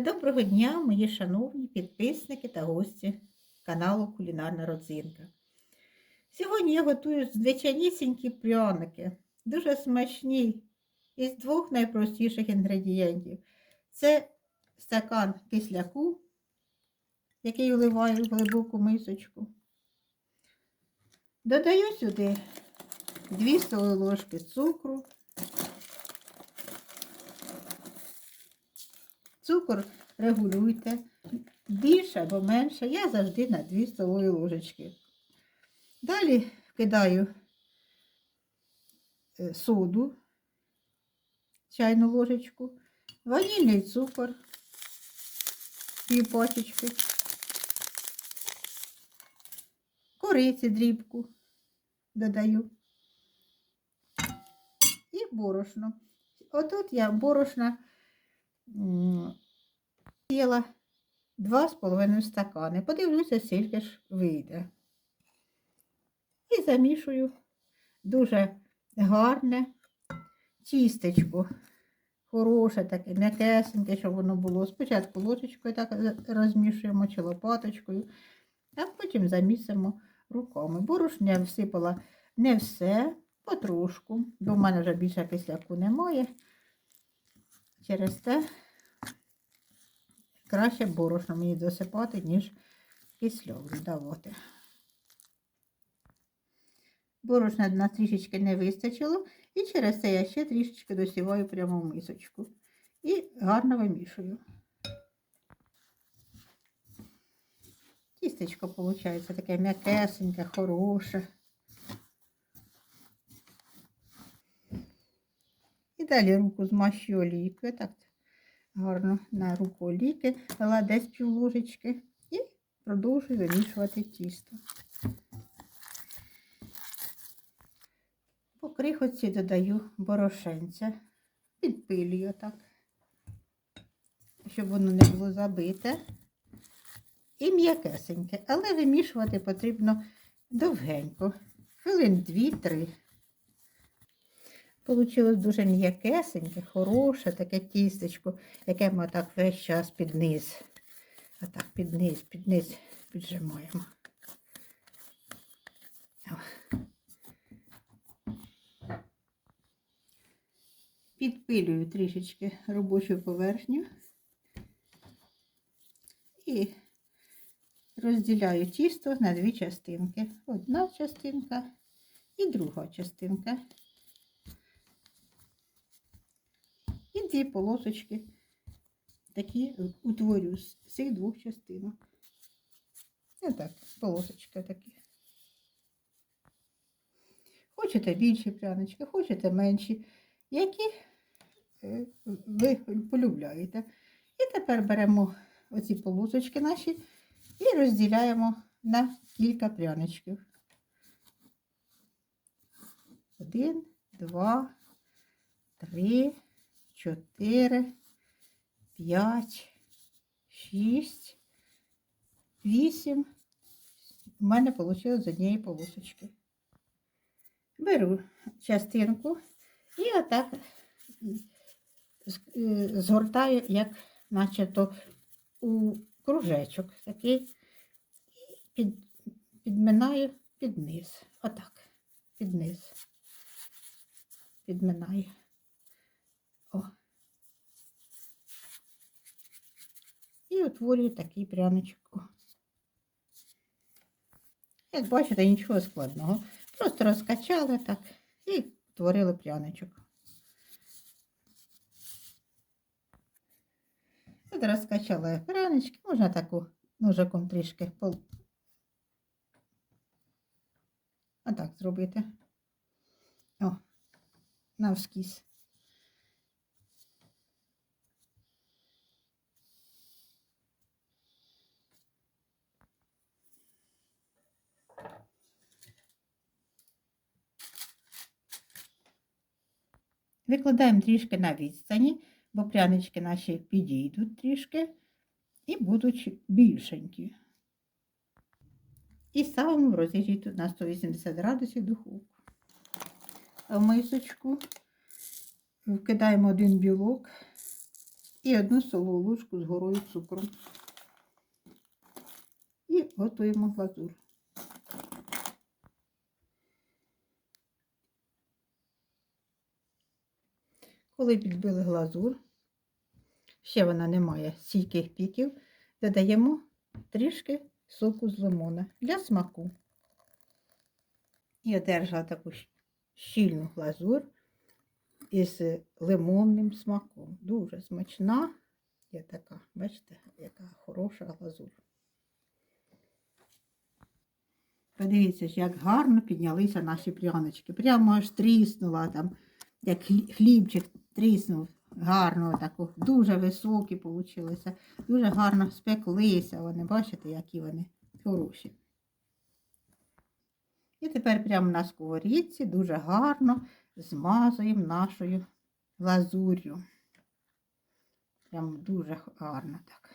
Доброго дня, мої шановні підписники та гості каналу Кулінарна Родзинка. Сьогодні я готую звичайнісінькі пряники, дуже смачні, із двох найпростіших інгредієнтів. Це стакан кисляку, який вливаю в глибоку мисочку. Додаю сюди 2 столові ложки цукру. Цукор регулюйте більше або менше. Я завжди на 2 столові ложечки. Далі вкидаю е, соду, чайну ложечку, ванільний цукор, пів пачечки, кориці дрібку додаю і борошно. Отут я борошна Сіла два з половиною стакани. Подивлюся, скільки ж вийде. І замішую дуже гарне тістечко. Хороше таке, м'якесеньке, щоб воно було. Спочатку ложечкою так розмішуємо чи лопаточкою, а потім замісимо руками. Борошня всипала не все, потрошку, бо в мене вже більше кисляку немає. Через те краще борошно мені досипати, ніж кисльову давати. Борошна на трішечки не вистачило, і через це я ще трішечки досіваю прямо в мисочку. І гарно вимішую. Тістечко, виходить, таке м'якесеньке, хороше. І далі руку змащую олійкою, так гарно на руку олійки, дала десь пів ложечки і продовжую вимішувати тісто. По крихотці додаю борошенця, підпилюю так, щоб воно не було забите. І м'якесеньке, але вимішувати потрібно довгенько, хвилин 2-3. Получилось дуже м'якесеньке, хороше таке тістечко, яке ми так весь час під низ. А так під низ, під низ піджимаємо. Підпилюю трішечки робочу поверхню і розділяю тісто на дві частинки. Одна частинка і друга частинка. І полосочки такі утворю з цих двох частинок. Отак, полосочки такі. Хочете більші прянички, хочете менші, які е, ви полюбляєте. І тепер беремо оці полосочки наші і розділяємо на кілька пряничків. Один, два, три чотири, п'ять, шість, вісім. У мене вийшло з однієї полосочки. Беру частинку і отак е, згортаю, як начебто у кружечок такий, під, підминаю під низ. Отак, під низ. Підминаю. О. І утворюю такий пряничок. Як бачите, нічого складного. Просто розкачали так і утворили пряничок. От розкачала прянички, можна таку ножиком трішки пол. Отак зробити. О, навскіз. Викладаємо трішки на відстані, бо прянички наші підійдуть трішки і будуть більшенькі. І ставимо в розігріту на 180 градусів духовку. В мисочку вкидаємо один білок, і одну столову ложку з горою цукру. І готуємо глазур. Коли підбили глазур, ще вона не має стійких піків, додаємо трішки соку з лимона для смаку. І одержала таку щільну глазур із лимонним смаком. Дуже смачна. Є така, бачите, яка хороша глазур. Подивіться, як гарно піднялися наші прянички. Прямо аж тріснула там, як хлібчик тріснув. Гарно таку, дуже високі получилися, дуже гарно спеклися вони, бачите, які вони хороші. І тепер прямо на сковорідці дуже гарно змазуємо нашою глазур'ю. Прям дуже гарно так.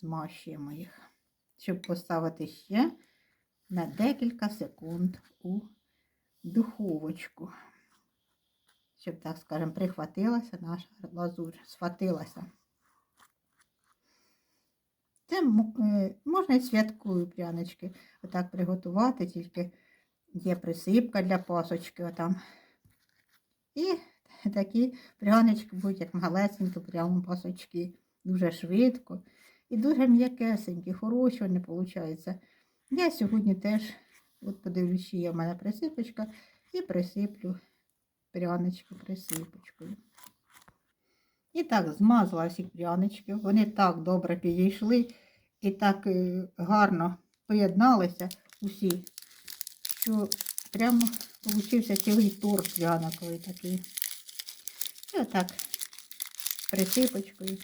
Змащуємо їх, щоб поставити ще на декілька секунд у духовочку. Щоб, так скажемо, прихватилася наша глазурь, схватилася. Це е, можна і святкові прянички отак приготувати, тільки є присипка для пасочки отам. І такі прянички будуть як малесенькі, прямо пасочки. Дуже швидко і дуже м'якесенькі, хороші вони виходять. Я сьогодні теж, от подивлюсь, є в мене присипочка, і присиплю прянички присипочкою. І так змазала всі прянички. Вони так добре підійшли і так е, гарно поєдналися усі, що прямо получився цілий торт пряниковий такий. І отак присипочкою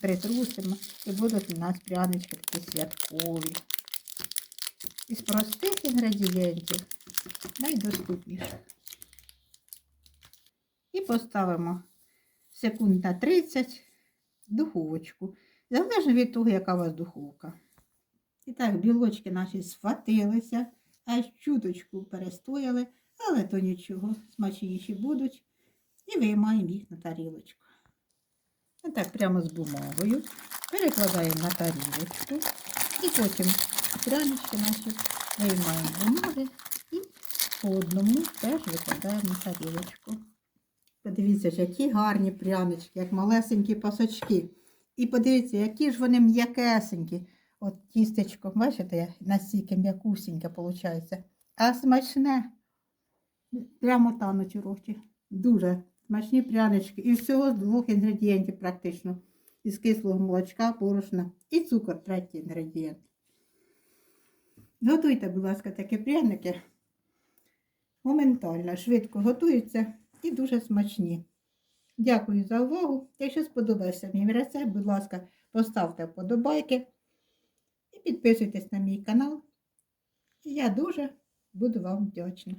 притрусимо і будуть у нас прянички такі святкові. Із простих інгредієнтів найдоступніших. І поставимо секунд на 30 духовочку. Залежно від того, яка у вас духовка. І так, білочки наші схватилися, аж чуточку перестояли, але то нічого, смачніші будуть. І виймаємо їх на тарілочку. І так, прямо з бумагою. Перекладаємо на тарілочку. І потім прянички наші виймаємо бумаги і по одному теж викладаємо на тарілочку. Подивіться ж, які гарні прянички, як малесенькі пасочки. І подивіться, які ж вони м'якесенькі. От тістечко, бачите, настільки м'якусеньке виходить. А смачне. Прямо тануть у роті. Дуже смачні прянички. І всього з двох інгредієнтів практично. Із кислого молочка, борошна і цукор третій інгредієнт. Готуйте, будь ласка, такі пряники. Моментально, швидко готуються і дуже смачні. Дякую за увагу. Якщо сподобався мій рецепт, будь ласка, поставте вподобайки і підписуйтесь на мій канал. Я дуже буду вам вдячна.